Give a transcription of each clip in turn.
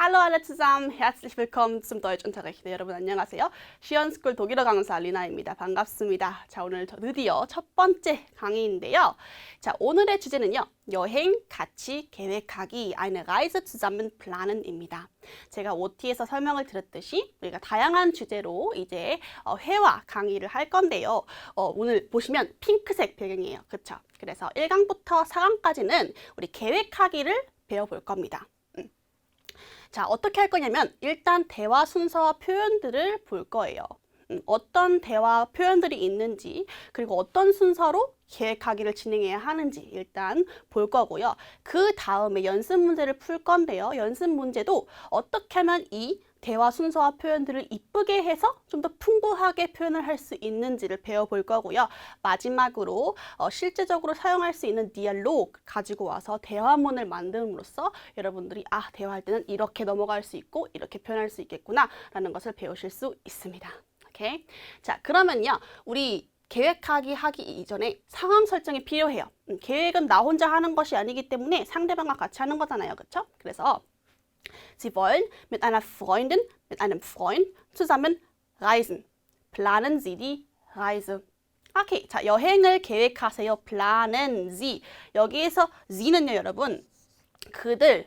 Hallo alle zusammen, herzlich willkommen zum Deutschunterricht. 네, 여러분 안녕하세요. 시연스쿨 독일어 강사 리나입니다. 반갑습니다. 자, 오늘 드디어 첫 번째 강의인데요. 자, 오늘의 주제는요. 여행 같이 계획하기, eine Reise zusammen planen입니다. 제가 OT에서 설명을 드렸듯이 우리가 다양한 주제로 이제 어, 회화 강의를 할 건데요. 어, 오늘 보시면 핑크색 배경이에요. 그쵸? 그래서 1강부터 4강까지는 우리 계획하기를 배워볼 겁니다. 음. 자, 어떻게 할 거냐면 일단 대화 순서와 표현들을 볼 거예요. 음, 어떤 대화 표현들이 있는지 그리고 어떤 순서로 계획하기를 진행해야 하는지 일단 볼 거고요. 그 다음에 연습 문제를 풀 건데요. 연습 문제도 어떻게 하면 이 대화 순서와 표현들을 이쁘게 해서 좀 더 풍부하게 표현을 할 수 있는지를 배워볼 거고요. 마지막으로 어, 실제적으로 사용할 수 있는 디알로그 가지고 와서 대화문을 만듦으로써 여러분들이 아 대화할 때는 이렇게 넘어갈 수 있고 이렇게 표현할 수 있겠구나 라는 것을 배우실 수 있습니다. 오케이? 자 그러면요 우리 계획하기 하기 이전에 상황 설정이 필요해요. 음, 계획은 나 혼자 하는 것이 아니기 때문에 상대방과 같이 하는 거잖아요. 그렇죠? 그래서 Sie wollen mit einer Freundin, mit einem Freund zusammen reisen. Planen Sie die Reise. 오케이. 자, 여행을 계획하세요. Planen Sie. 여기에서 Sie는요, 여러분. 그들이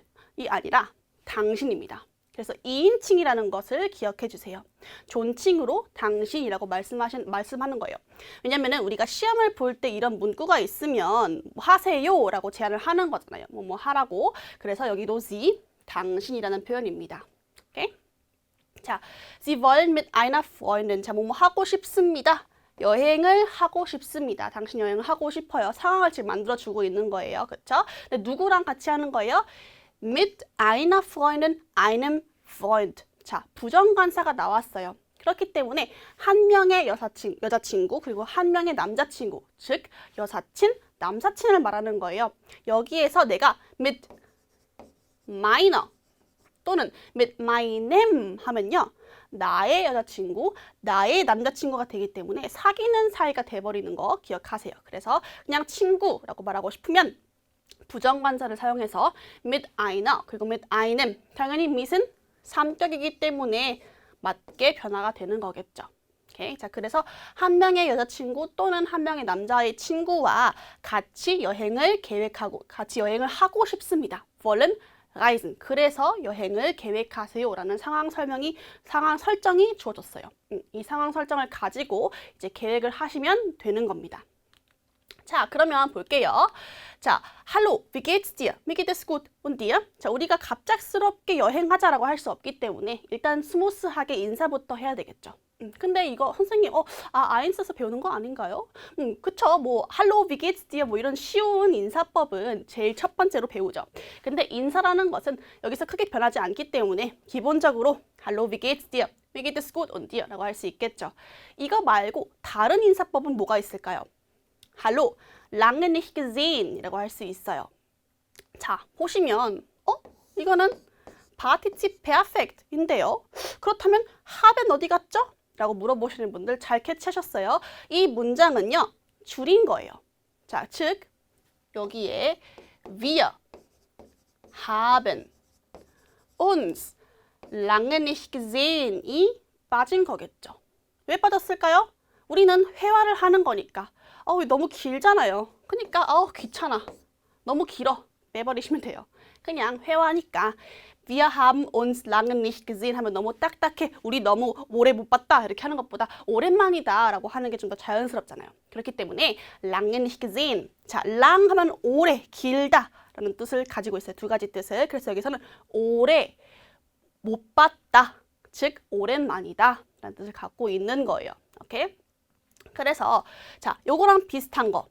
아니라 당신입니다. 그래서 2인칭이라는 것을 기억해 주세요. 존칭으로 당신이라고 말씀하신, 말씀하는 거예요. 왜냐면은 우리가 시험을 볼 때 이런 문구가 있으면 뭐 하세요 라고 제안을 하는 거잖아요. 뭐, 뭐 하라고. 그래서 여기도 Sie, 당신이라는 표현입니다. 오케이? 자, Sie wollen mit einer Freundin. 자, 뭐뭐 하고 싶습니다. 여행을 하고 싶습니다. 당신 여행을 하고 싶어요. 상황을 지금 만들어주고 있는 거예요. 그쵸? 근데 누구랑 같이 하는 거예요? mit einer Freundin, einem Freund. 자, 부정관사가 나왔어요. 그렇기 때문에 한 명의 여사친, 여자친구 그리고 한 명의 남자친구, 즉 여사친, 남사친을 말하는 거예요. 여기에서 내가 mit meiner 또는 mit meinem 하면요. 나의 여자친구, 나의 남자친구가 되기 때문에 사귀는 사이가 돼버리는 거 기억하세요. 그래서 그냥 친구라고 말하고 싶으면 부정관사를 사용해서 mit einer 그리고 mit einem 당연히 mit은 삼격이기 때문에 맞게 변화가 되는 거겠죠. 오케이. 자, 그래서 한 명의 여자친구 또는 한 명의 남자의 친구와 같이 여행을 계획하고 같이 여행을 하고 싶습니다. wollen reisen. 그래서 여행을 계획하세요라는 상황 설명이 상황 설정이 주어졌어요. 음, 이 상황 설정을 가지고 이제 계획을 하시면 되는 겁니다. 자, 그러면 볼게요. 자, hallo, wie geht's dir? Mir geht es gut. Und dir? 자, 우리가 갑작스럽게 여행하자라고 할 수 없기 때문에 일단 스무스하게 인사부터 해야 되겠죠. 음, 근데 이거 선생님, 어, 아, 아인스에서 배우는 거 아닌가요? 음, 그쵸. 뭐, wie geht's dir? 뭐 이런 쉬운 인사법은 제일 첫 번째로 배우죠. 근데 인사라는 것은 여기서 크게 변하지 않기 때문에 기본적으로 hallo, wie geht's dir? Mir geht es gut und dir? 라고 할 수 있겠죠. 이거 말고 다른 인사법은 뭐가 있을까요? Hallo, lange nicht gesehen 이라고 할 수 있어요. 자, 보시면 어? 이거는 Partizip Perfect인데요. 그렇다면 haben 어디 갔죠? 라고 물어보시는 분들 잘 캐치하셨어요. 이 문장은요. 줄인 거예요. 자, 즉 여기에 wir haben uns lange nicht gesehen이 빠진 거겠죠. 왜 빠졌을까요? 우리는 회화를 하는 거니까. 어우, 너무 길잖아요. 그러니까 어우, 귀찮아. 너무 길어. 빼버리시면 돼요. 그냥 회화니까 Wir haben uns lange nicht gesehen 하면 너무 딱딱해. 우리 너무 오래 못 봤다. 이렇게 하는 것보다 오랜만이다 라고 하는 게 좀 더 자연스럽잖아요. 그렇기 때문에 lange nicht gesehen. 자, lang 하면 오래, 길다 라는 뜻을 가지고 있어요. 두 가지 뜻을. 그래서 여기서는 오래 못 봤다. 즉 오랜만이다 라는 뜻을 갖고 있는 거예요. 오케이? 그래서 자, 요거랑 비슷한 거.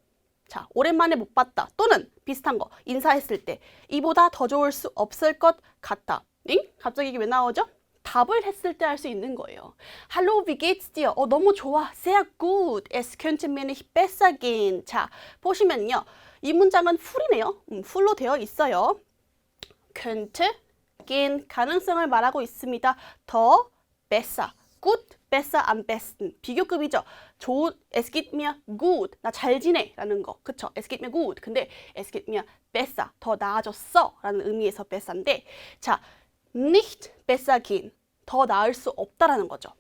자, 오랜만에 못 봤다. 또는 비슷한 거. 인사했을 때 이보다 더 좋을 수 없을 것 같다. 응? 갑자기 이게 왜 나오죠? 답을 했을 때 할 수 있는 거예요. Hallo, wie geht's dir? 어, 너무 좋아. Sehr gut. Es könnte mir nicht besser gehen. 자, 보시면요. 이 문장은 풀이네요. 음, 풀로 되어 있어요. könnte gehen 가능성을 말하고 있습니다. 더 besser. gut, besser, am besten. 비교급이죠. 좋, es geht mir gut. 나 잘 지내. 라는 거. 그쵸? es geht mir gut. 근데 es geht mir besser. 더 나아졌어. 라는 의미에서 besser인데. 자, nicht besser gehen. 더 나을 수 없다라는 거죠.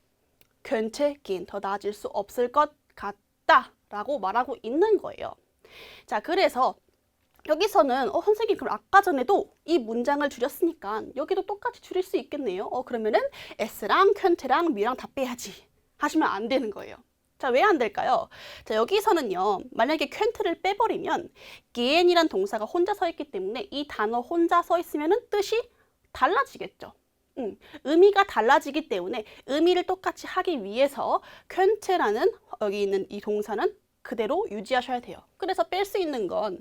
könnte gehen. 더 나아질 수 없을 것 같다 라고 말하고 있는 거예요. 자, 그래서 여기서는 어 선생님 그럼 아까 전에도 이 문장을 줄였으니까 여기도 똑같이 줄일 수 있겠네요. 어 그러면은 s랑 könnt랑 미랑 다 빼야지 하시면 안 되는 거예요. 자, 왜 안 될까요? 자, 여기서는요. 만약에 könnt를 빼버리면 gehen이란 동사가 혼자 서 있기 때문에 이 단어 혼자 서 있으면은 뜻이 달라지겠죠. 음, 의미가 달라지기 때문에 의미를 똑같이 하기 위해서 könnt라는 여기 있는 이 동사는 그대로 유지하셔야 돼요. 그래서 뺄 수 있는 건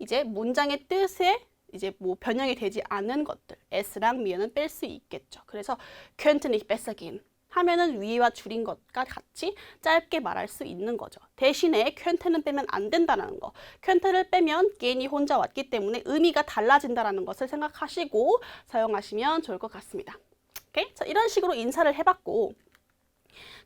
이제 문장의 뜻에 이제 뭐 변형이 되지 않은 것들 s랑 미어는 뺄 수 있겠죠. 그래서 könnte nicht besser gehen 하면은 위와 줄인 것과 같이 짧게 말할 수 있는 거죠. 대신에 könnt는 빼면 안 된다는 거. könnt를 빼면 gehen이 혼자 왔기 때문에 의미가 달라진다라는 것을 생각하시고 사용하시면 좋을 것 같습니다. 오케이? 자, 이런 식으로 인사를 해봤고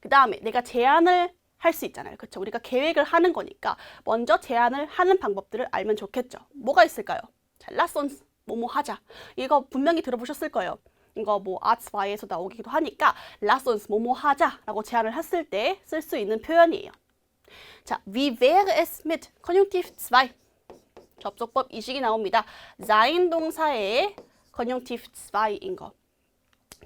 그 다음에 내가 제안을 할 수 있잖아요. 그렇죠? 우리가 계획을 하는 거니까 먼저 제안을 하는 방법들을 알면 좋겠죠. 뭐가 있을까요? 자, 라손스 뭐뭐 하자. 이거 분명히 들어보셨을 거예요. 이거 뭐 아츠바이에서 나오기도 하니까 라손스 뭐뭐 하자라고 제안을 했을 때 쓸 수 있는 표현이에요. 자, wie wäre es mit Konjunktiv 2? 접속법 이식이 나옵니다. sein 동사의 Konjunktiv 2인 거.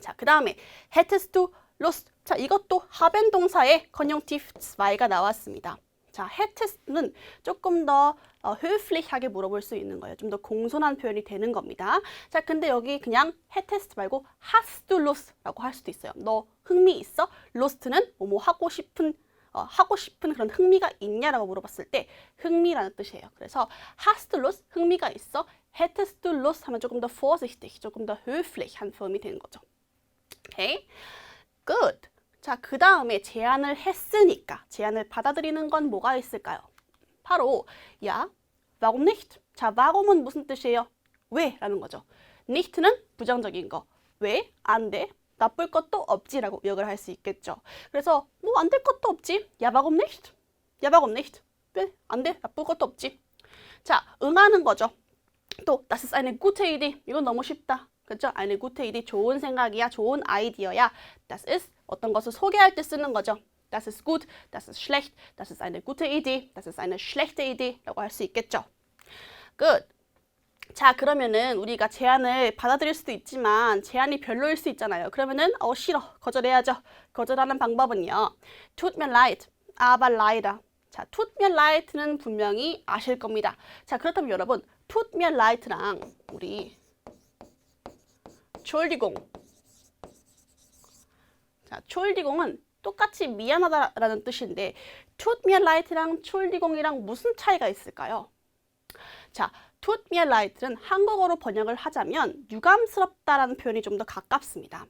자, 그 다음에 hättest du Lust. 자, 이것도 haben 동사의 Konjunktiv 2가 나왔습니다. 자, hättest는 조금 더 어, höflich하게 물어볼 수 있는 거예요. 좀 더 공손한 표현이 되는 겁니다. 자, 근데 여기 그냥 hättest 말고 du Lust라고 할 수도 있어요. 너 흥미 있어? Lust는 뭐뭐 하고 싶은 어, 하고 싶은 그런 흥미가 있냐라고 물어봤을 때 흥미라는 뜻이에요. 그래서 du Lust 흥미가 있어? hättest 하면 조금 더 vorsichtig, 조금 더 höflich한 표현이 되는 거죠. 오케이? Good. 자, 그 다음에 제안을 했으니까 제안을 받아들이는 건 뭐가 있을까요? 바로 야, warum nicht? 자, warum은 무슨 뜻이에요? 왜? 라는 거죠. nicht는 부정적인 거. 왜? 안 돼. 나쁠 것도 없지라고 역을 할 수 있겠죠. 그래서 뭐 안 될 것도 없지. 야, warum nicht? 야, warum nicht? 왜? 안 돼. 나쁠 것도 없지. 자, 응하는 거죠. 또 das ist eine gute Idee. 이건 너무 쉽다. 그렇죠? eine gute Idee 좋은 생각이야, 좋은 아이디어야. Das ist 어떤 것을 소개할 때 쓰는 거죠. Das ist gut, das ist schlecht, das ist eine gute Idee, das ist eine schlechte Idee라고 할 수 있겠죠. Good. 자, 그러면은 우리가 제안을 받아들일 수도 있지만 제안이 별로일 수 있잖아요. 그러면은 어 싫어. 거절해야죠. 거절하는 방법은요. Tut mir leid, aber leider. 자, tut mir leid는 분명히 아실 겁니다. 자, 그렇다면 여러분, tut mir leid랑 우리 촐디공. 자, 촐디공은 똑같이 미안하다라는 뜻인데 tut mir leid랑 촐디공이랑 무슨 차이가 있을까요? 자, tut mir leid는 한국어로 번역을 하자면 유감스럽다라는 표현이 좀 더 가깝습니다.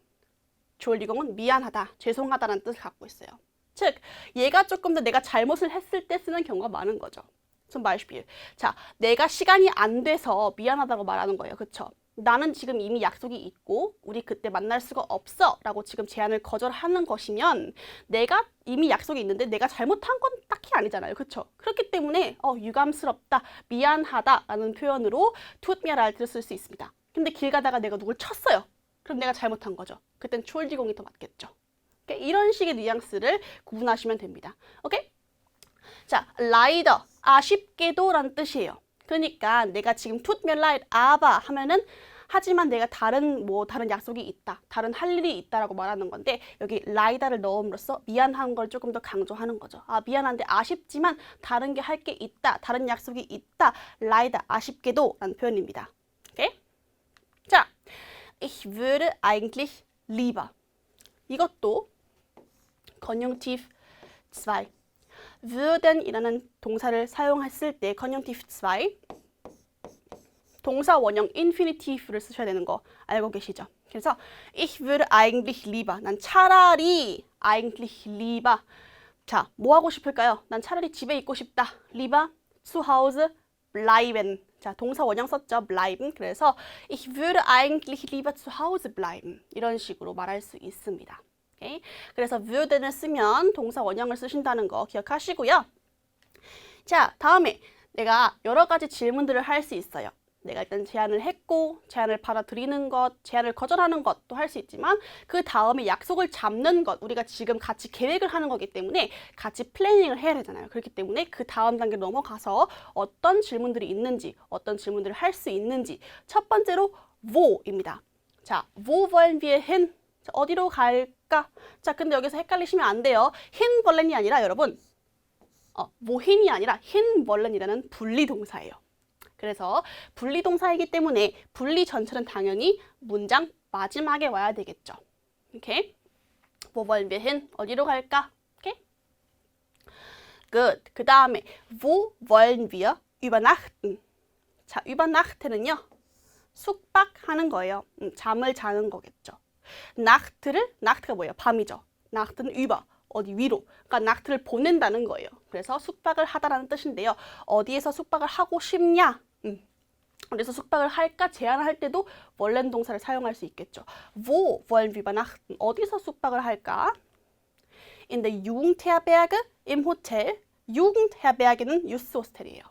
촐디공은 미안하다, 죄송하다라는 뜻을 갖고 있어요. 즉, 얘가 조금 더 내가 잘못을 했을 때 쓰는 경우가 많은 거죠. zum Beispiel. 자, 내가 시간이 안 돼서 미안하다고 말하는 거예요. 그쵸? 나는 지금 이미 약속이 있고 우리 그때 만날 수가 없어 라고 지금 제안을 거절하는 것이면 내가 이미 약속이 있는데 내가 잘못한 건 딱히 아니잖아요. 그렇죠? 그렇기 때문에 어, 유감스럽다, 미안하다 라는 표현으로 투미아를 쓸 수 있습니다. 근데 길 가다가 내가 누굴 쳤어요. 그럼 내가 잘못한 거죠. 그땐 촐지공이 더 맞겠죠. 오케이? 이런 식의 뉘앙스를 구분하시면 됩니다. 오케이? 자, 라이더, 아쉽게도 라는 뜻이에요. 그러니까 내가 지금 tut mir leid, aber 하면은 하지만 내가 다른 뭐 다른 약속이 있다, 다른 할 일이 있다라고 말하는 건데 여기 라이다를 넣음으로써 미안한 걸 조금 더 강조하는 거죠. 아 미안한데 아쉽지만 다른 게 할 게 있다, 다른 약속이 있다, 라이다 아쉽게도라는 표현입니다. 오케이? 자, ich würde eigentlich lieber 이것도 Konjunktiv 2 würden이라는 동사를 사용했을 때 Konjunktiv 2 동사 원형 인피니티브를 쓰셔야 되는 거 알고 계시죠? 그래서 ich würde eigentlich lieber 난 차라리 eigentlich lieber 자, 뭐 하고 싶을까요? 난 차라리 집에 있고 싶다. lieber zu Hause bleiben. 자, 동사 원형 썼죠? bleiben. 그래서 ich würde eigentlich lieber zu Hause bleiben. 이런 식으로 말할 수 있습니다. 오케이? 그래서 würden을 쓰면 동사 원형을 쓰신다는 거 기억하시고요. 자, 다음에 내가 여러 가지 질문들을 할 수 있어요. 내가 일단 제안을 했고 제안을 받아들이는 것, 제안을 거절하는 것도 할 수 있지만 그 다음에 약속을 잡는 것, 우리가 지금 같이 계획을 하는 거기 때문에 같이 플래닝을 해야 되잖아요. 그렇기 때문에 그 다음 단계로 넘어가서 어떤 질문들이 있는지, 어떤 질문들을 할 수 있는지 첫 번째로 wo입니다. 자, wo wollen wir hin? 자, 어디로 갈 까? 자, 근데 여기서 헷갈리시면 안 돼요. hin wollen이 아니라 여러분 어, wohin이 아니라 hin wollen이라는 분리 동사예요. 그래서 분리 동사이기 때문에 분리 전체는 당연히 문장 마지막에 와야 되겠죠. 오케이? wir hin? 어디로 갈까? 오케이? Good. 그 다음에 wo wollen wir übernachten? 자, übernachten은요. 숙박하는 거예요. 음, 잠을 자는 거겠죠. 나트를 나트가 뭐예요? 밤이죠. 나트는 über 어디 위로. 그러니까 나트를 보낸다는 거예요. 그래서 숙박을 하다라는 뜻인데요. 어디에서 숙박을 하고 싶냐? 음. 그래서 숙박을 할까 제안할 때도 원래는 동사를 사용할 수 있겠죠. Wo wollen wir übernachten? 어디서 숙박을 할까? In der Jugendherberge im Hotel. Jugendherberge는 유스 호스텔이에요.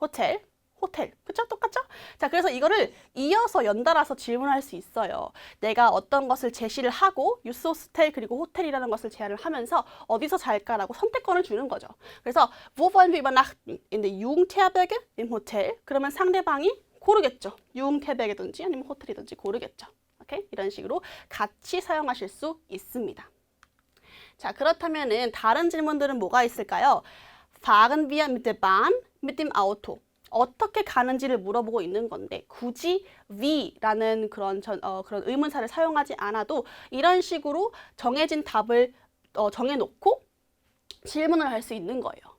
호텔, 호텔. 그쵸? 똑같죠? 자, 그래서 이거를 이어서 연달아서 질문할 수 있어요. 내가 어떤 것을 제시를 하고 유스 호스텔 그리고 호텔이라는 것을 제안을 하면서 어디서 잘까라고 선택권을 주는 거죠. 그래서 wo wollen wir übernachten? In der Jugendherberge im Hotel. 그러면 상대방이 고르겠죠. Jugendherberge든지 아니면 호텔이든지 고르겠죠. 오케이? 이런 식으로 같이 사용하실 수 있습니다. 자, 그렇다면은 다른 질문들은 뭐가 있을까요? Fahren wir mit der Bahn, mit dem Auto? 어떻게 가는지를 물어보고 있는 건데 굳이 we라는 그런 전, 어, 그런 의문사를 사용하지 않아도 이런 식으로 정해진 답을 어, 정해놓고 질문을 할 수 있는 거예요.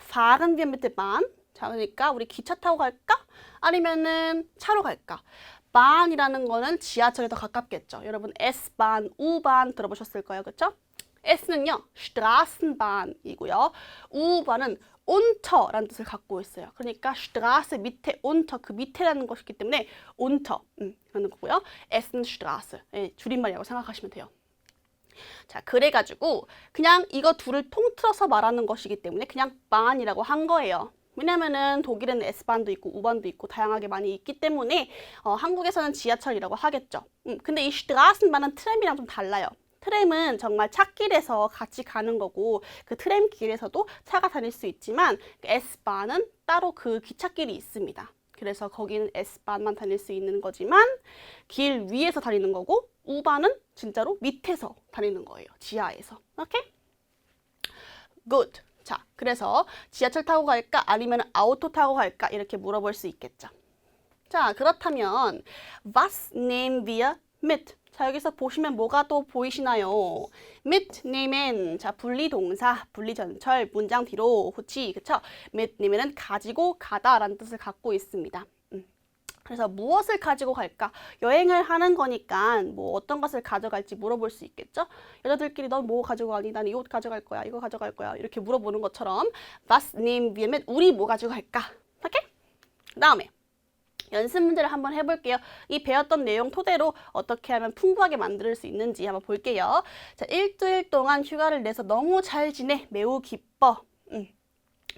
Fahren wir mit der Bahn? 자, 그러니까 우리 기차 타고 갈까? 아니면은 차로 갈까? 반이라는 거는 지하철에 더 가깝겠죠. 여러분 S-반, U-반 들어보셨을 거예요. 그렇죠? S는요, Straßenbahn이고요. U-반은 unter라는 뜻을 갖고 있어요. 그러니까 Straße 밑에 unter 그 밑에라는 것이기 때문에 unter 음, 라는 거고요. S는 Straße 예, 줄임말이라고 생각하시면 돼요. 자, 그래가지고 그냥 이거 둘을 통틀어서 말하는 것이기 때문에 그냥 반이라고 한 거예요. 왜냐면은 독일에는 S반도 있고 U반도 있고 다양하게 많이 있기 때문에 어, 한국에서는 지하철이라고 하겠죠. 음, 근데 이 Straßenbahn은 트램이랑 좀 달라요. 트램은 정말 찻길에서 같이 가는 거고 그 트램 길에서도 차가 다닐 수 있지만 S반은 따로 그 기찻길이 있습니다. 그래서 거기는 S반만 다닐 수 있는 거지만 길 위에서 다니는 거고 우반은 진짜로 밑에서 다니는 거예요. 지하에서. 오케이? Good. 자, 그래서 지하철 타고 갈까 아니면 아우토 타고 갈까 이렇게 물어볼 수 있겠죠. 자, 그렇다면 was nehmen wir mit? 자, 여기서 보시면 뭐가 또 보이시나요? mitnehmen. 자, 분리 동사, 분리 전철, 문장 뒤로 후치. 그쵸? mitnemen은 가지고 가다 라는 뜻을 갖고 있습니다. 음. 그래서 무엇을 가지고 갈까? 여행을 하는 거니까 뭐 어떤 것을 가져갈지 물어볼 수 있겠죠? 여자들끼리 넌 뭐 가지고 가니? 난이옷 가져갈 거야. 이거 가져갈 거야. 이렇게 물어보는 것처럼 was nehmen wir mit? 우리 뭐 가지고 갈까? 오케이? 그 다음에 연습 문제를 한번 해볼게요. 이 배웠던 내용 토대로 어떻게 하면 풍부하게 만들 수 있는지 한번 볼게요. 자, 일주일 동안 휴가를 내서 너무 잘 지내. 매우 기뻐. 음.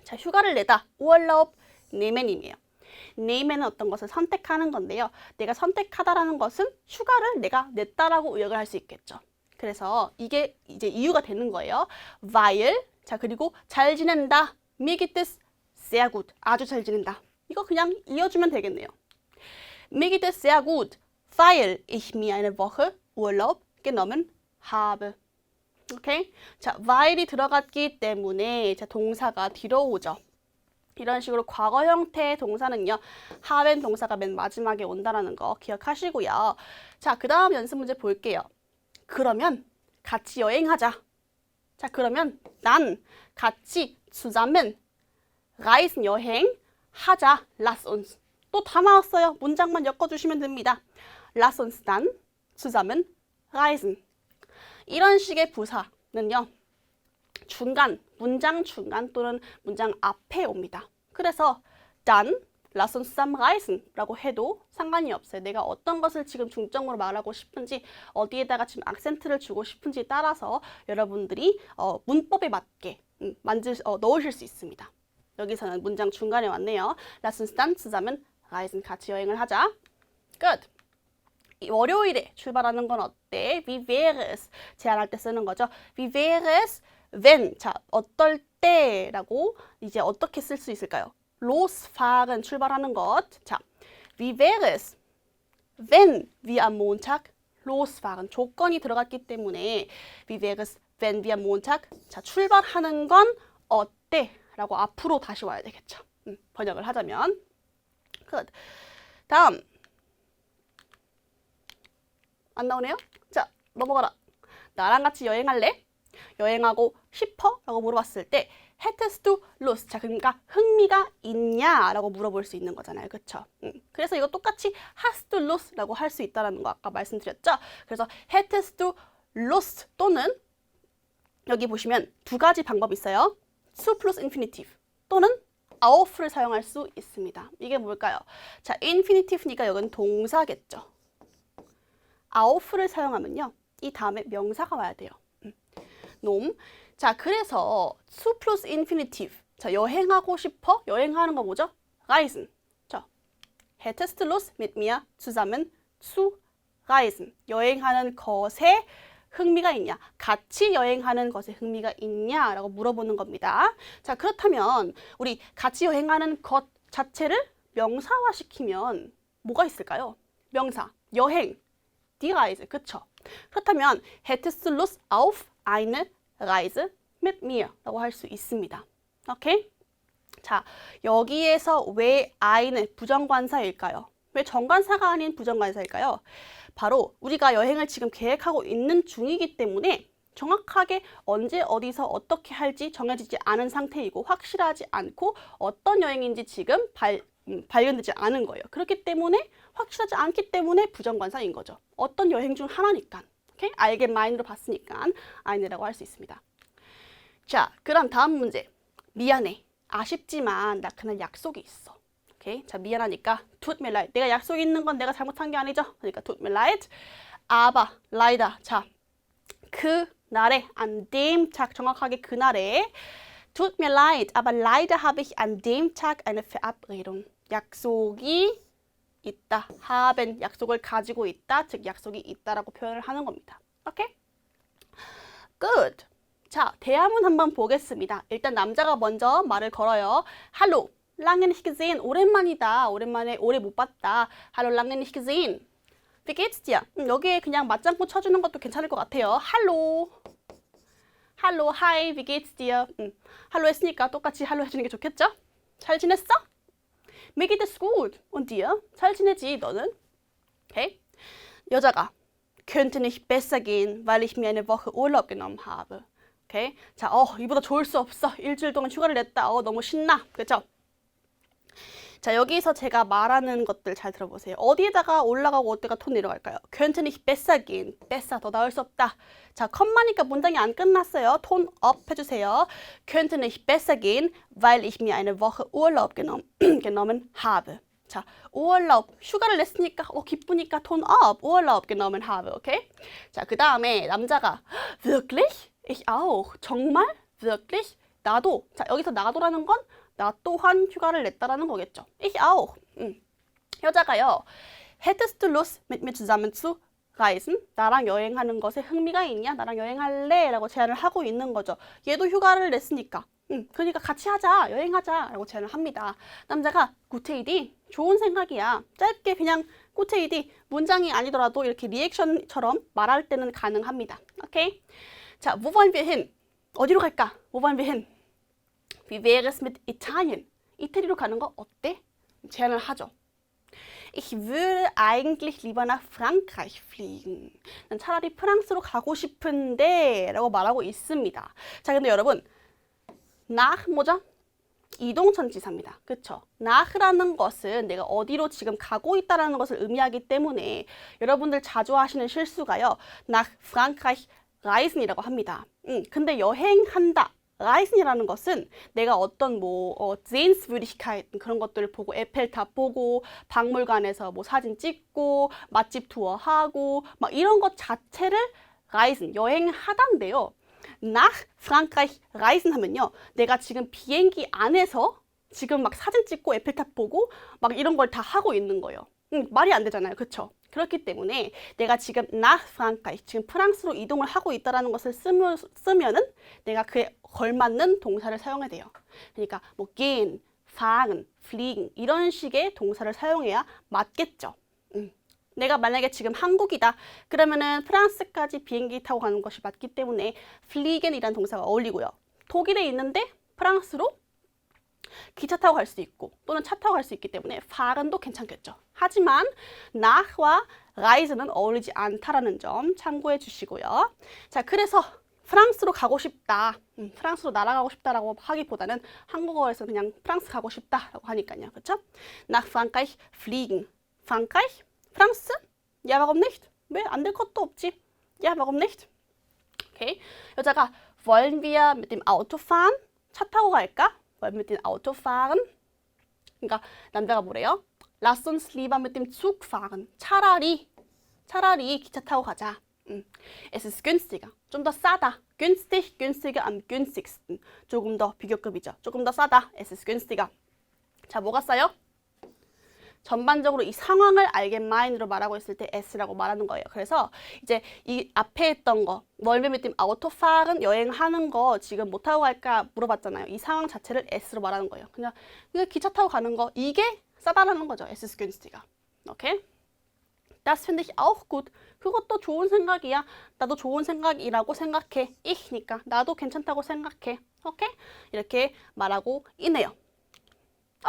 자, 휴가를 내다. 우얼라업 네멘이에요. 네멘은 어떤 것을 선택하는 건데요. 내가 선택하다라는 것은 휴가를 내가 냈다라고 의역을 할 수 있겠죠. 그래서 이게 이제 이유가 되는 거예요. weil 자 그리고 잘 지낸다. mir geht es sehr gut. 아주 잘 지낸다. 이거 그냥 이어주면 되겠네요. Mir geht es sehr gut, weil ich mir eine Woche Urlaub genommen habe. 오케이? 자, while이 들어갔기 때문에 자, 동사가 뒤로 오죠. 이런 식으로 과거 형태의 동사는요. 하웬 동사가 맨 마지막에 온다라는 거 기억하시고요. 자, 그 다음 연습 문제 볼게요. 그러면 같이 여행하자. 자, 그러면 난 같이 zusammen reisen 여행 하자. Lass uns. 또 다 나왔어요. 문장만 엮어주시면 됩니다. Lass uns dann zusammen reisen. 이런 식의 부사는요. 중간, 문장 중간 또는 문장 앞에 옵니다. 그래서 dann lass uns zusammen reisen 라고 해도 상관이 없어요. 내가 어떤 것을 지금 중점으로 말하고 싶은지 어디에다가 지금 악센트를 주고 싶은지 따라서 여러분들이 어, 문법에 맞게 음, 만들, 어, 넣으실 수 있습니다. 여기서는 문장 중간에 왔네요. Lass uns dann zusammen reisen 같이 여행을 하자. Good. 이 월요일에 출발하는 건 어때? Wie wäre es? 제안할 때 쓰는 거죠. Wie wäre es, wenn? 자, 어떨 때라고 이제 어떻게 쓸 수 있을까요? losfahren 출발하는 것. 자, wie wäre es, wenn wir am Montag losfahren? 조건이 들어갔기 때문에 wie wäre es, wenn wir am Montag? 자, 출발하는 건 어때? 라고 앞으로 다시 와야 되겠죠. 음, 번역을 하자면. Good. 다음. 안 나오네요? 자, 넘어가라. 나랑 같이 여행할래? 여행하고 싶어? 라고 물어봤을 때 hättest du Lust? 자, 그러니까 흥미가 있냐? 라고 물어볼 수 있는 거잖아요. 그쵸? 음. 그래서 이거 똑같이 hast du Lust? 라고 할 수 있다는 거 아까 말씀드렸죠? 그래서 hättest du Lust 또는 여기 보시면 두 가지 방법이 있어요. to plus infinitive 또는 auf를 사용할 수 있습니다. 이게 뭘까요? 자, infinitive니까 여기는 동사겠죠. auf를 사용하면요. 이 다음에 명사가 와야 돼요. 음. 놈. 자, 그래서 to plus infinitive. 자, 여행하고 싶어? 여행하는 거 뭐죠? reisen. 자, hättest du Lust mit mir zusammen zu reisen? 여행하는 것에 흥미가 있냐? 같이 여행하는 것에 흥미가 있냐? 라고 물어보는 겁니다. 자, 그렇다면 우리 같이 여행하는 것 자체를 명사화 시키면 뭐가 있을까요? 명사, 여행, die Reise, 그쵸? 그렇다면 hättest du Lust auf eine Reise mit mir? 라고 할 수 있습니다. 오케이? 자, 여기에서 왜 I는 부정관사일까요? 왜 정관사가 아닌 부정관사일까요? 바로 우리가 여행을 지금 계획하고 있는 중이기 때문에 정확하게 언제 어디서 어떻게 할지 정해지지 않은 상태이고 확실하지 않고 어떤 여행인지 지금 발, 음, 발견되지 않은 거예요. 그렇기 때문에 확실하지 않기 때문에 부정관사인 거죠. 어떤 여행 중 하나니까. 오케이? 알게 마인으로 봤으니까 아이네라고 할 수 있습니다. 자, 그럼 다음 문제. 미안해. 아쉽지만 나 그날 약속이 있어. 오케이? 자, 미안하니까 tut mir leid. 내가 약속 있는 건 내가 잘못한 게 아니죠. 그러니까 tut mir leid. aber leider. 자, 그 날에 an dem Tag 정확하게 그 날에 tut mir leid, aber leider habe ich an dem Tag eine Verabredung. 약속이 있다. haben 약속을 가지고 있다. 즉 약속이 있다라고 표현을 하는 겁니다. 오케이? Good. 자, 대화문 한번 보겠습니다. 일단 남자가 먼저 말을 걸어요. Hallo, lange nicht gesehen. 오랜만이다. 오랜만에 오래 못 봤다. Hallo, lange nicht gesehen. Wie geht's dir? 음, 여기에 그냥 맞장구 쳐주는 것도 괜찮을 것 같아요. Hallo. Hallo, hi, wie geht's dir? 음, 할로 했으니까 똑같이 할로 해주는 게 좋겠죠? 잘 지냈어? Mir geht es gut. Und dir? 잘 지내지, 너는? Okay? 여자가 könnte nicht besser gehen, weil ich mir eine Woche Urlaub genommen habe. 오케이? 자, 어, 이보다 좋을 수 없어. 일주일 동안 휴가를 냈다. 어, 너무 신나. 그죠? 자, 여기서 제가 말하는 것들 잘 들어보세요. 어디에다가 올라가고 어디가 톤 내려갈까요? besser gehen. besser, 더 나을 수 없다. 자, 컴마니까 문장이 안 끝났어요. 톤 업 해주세요. besser gehen, weil ich mir eine Woche Urlaub genommen, genommen habe. 자, Urlaub, 휴가를 냈으니까, 어, 기쁘니까 톤 업, Urlaub genommen habe, 오케이? 자, 그 다음에 남자가 wirklich? Ich auch. 정말? wirklich? 나도. 자, 여기서 나도라는 건 나 또한 휴가를 냈다라는 거겠죠. Ich auch. 음. 여자가요. Hättest du Lust mit mir zusammen zu reisen? 나랑 여행하는 것에 흥미가 있냐? 나랑 여행할래? 라고 제안을 하고 있는 거죠. 얘도 휴가를 냈으니까. 음, 그러니까 같이 하자, 여행하자 라고 제안을 합니다. 남자가 구테이디 좋은 생각이야. 짧게 그냥 구테이디 문장이 아니더라도 이렇게 리액션처럼 말할 때는 가능합니다. 오케이? 자, wir hin? 어디로 갈까? Wir hin? Wie wäre es mit Italien? 이태리로 가는 거 어때? 제안을 하죠. Ich würde eigentlich lieber nach Frankreich fliegen. 난 차라리 프랑스로 가고 싶은데 라고 말하고 있습니다. 자, 근데 여러분 nach 뭐죠? 이동천 지사입니다. 그쵸? nach라는 것은 내가 어디로 지금 가고 있다라는 것을 의미하기 때문에 여러분들 자주 하시는 실수가요. nach Frankreich reisen이라고 합니다. 음, 근데 여행한다. 라이슨이라는 것은 내가 어떤 뭐 어, Sehenswürdigkeiten 그런 것들을 보고 에펠탑 보고 박물관에서 뭐 사진 찍고 맛집 투어 하고 막 이런 것 자체를 라이슨 여행하단데요. nach Frankreich reisen 하면요. 내가 지금 비행기 안에서 지금 막 사진 찍고 에펠탑 보고 막 이런 걸 다 하고 있는 거예요. 음, 말이 안 되잖아요. 그쵸? 그렇기 때문에 내가 지금 nach Frankreich, 지금 프랑스로 이동을 하고 있다라는 것을 쓰면, 쓰면은 내가 그에 걸맞는 동사를 사용해야 돼요. 그러니까 뭐 gehen, fahren, fliegen 이런 식의 동사를 사용해야 맞겠죠. 음. 내가 만약에 지금 한국이다. 그러면은 프랑스까지 비행기 타고 가는 것이 맞기 때문에 fliegen이라는 동사가 어울리고요. 독일에 있는데 프랑스로 기차 타고 갈수 있고 또는 차 타고 갈 수 있기 때문에 fahren도 괜찮겠죠. 하지만 nach와 reise는 어울리지 않다라는 점 참고해 주시고요. 자, 그래서 프랑스로 가고 싶다. 음, 프랑스로 날아가고 싶다라고 하기보다는 한국어에서 그냥 프랑스 가고 싶다라고 하니까요. 그렇죠? Nach Frankreich fliegen. Frankreich? 프랑스? Ja, warum nicht? 왜 안 될 것도 없지? Ja, warum nicht? 오케이. 여자가 wollen wir mit dem Auto fahren? 차 타고 갈까? Wir mit dem Auto fahren? 그러니까 남자가 뭐래요? Lass uns lieber mit dem Zug fahren. 차라리 차라리 기차 타고 가자. 음. Es ist günstiger. 좀 더 싸다. günstig, günstiger, am günstigsten. 조금 더 비교급이죠. 조금 더 싸다. Es ist günstiger. 자, 뭐가 싸요? 전반적으로 이 상황을 allgemein으로 말하고 있을 때 s라고 말하는 거예요. 그래서 이제 이 앞에 했던 거, dem Auto fahren 여행하는 거 지금 못 타고 갈까 물어봤잖아요. 이 상황 자체를 s로 말하는 거예요. 그냥 그냥 기차 타고 가는 거 이게 싸다라는 거죠. ist günstiger. 오케이? Das finde ich auch gut. 그것도 좋은 생각이야. 나도 좋은 생각이라고 생각해. ich니까 나도 괜찮다고 생각해. 오케이? 이렇게 말하고 있네요.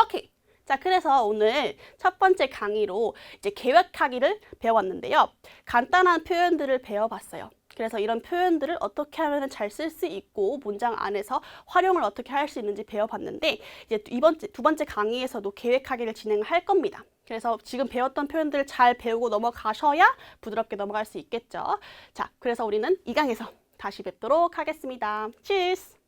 오케이. 자, 그래서 오늘 첫 번째 강의로 이제 계획하기를 배워왔는데요. 간단한 표현들을 배워봤어요. 그래서 이런 표현들을 어떻게 하면 잘 쓸 수 있고 문장 안에서 활용을 어떻게 할 수 있는지 배워봤는데 이제 이번 두 번째 강의에서도 계획하기를 진행할 겁니다. 그래서 지금 배웠던 표현들을 잘 배우고 넘어가셔야 부드럽게 넘어갈 수 있겠죠. 자, 그래서 우리는 이 강에서 다시 뵙도록 하겠습니다. 치스!